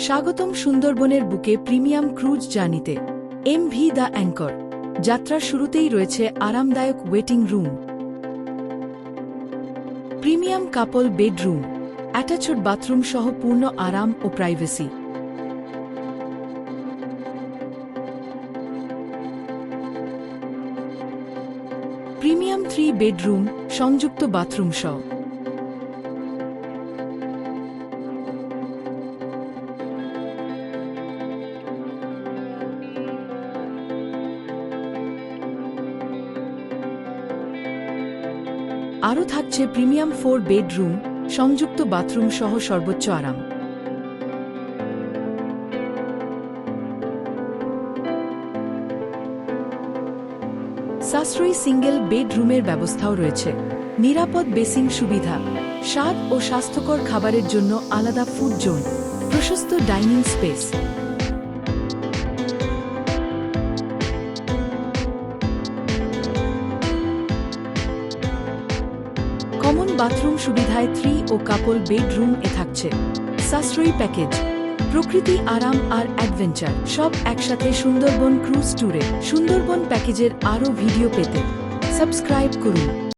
স্বাগতম সুন্দরবনের বুকে প্রিমিয়াম ক্রুজ জার্নিতে। M V the Anchor. যাত্রার শুরুতেই রয়েছে আরামদায়ক waiting room. Premium couple bedroom. Attached bathroom সহ পূর্ণ আরাম ও প্রাইভেসি। প্রিমিয়াম থ্রি বেডরুম, সংযুক্ত বাথরুম সহ। আরও থাকছে প্রিমিয়াম ফোর বেডরুম, সংযুক্ত বাথরুম সহ সর্বোচ্চ আরাম। সাশ্রয়ী সিঙ্গেল বেডরুমের ব্যবস্থাও রয়েছে। নিরাপদ বেসিং সুবিধা, স্বাদ ও স্বাস্থ্যকর খাবারের জন্য আলাদা ফুড জোন, প্রশস্ত ডাইনিং স্পেস। বাথরুম সুবিধায় থ্রি ও কাপল বেডরুম এ থাকছে। সাশ্রয়ী প্যাকেজ প্রকৃতি, আরাম আর অ্যাডভেঞ্চার সব একসাথে সুন্দরবন ক্রুজ ট্যুরে সুন্দরবন প্যাকেজের আরও ভিডিও পেতে সাবস্ক্রাইব করুন।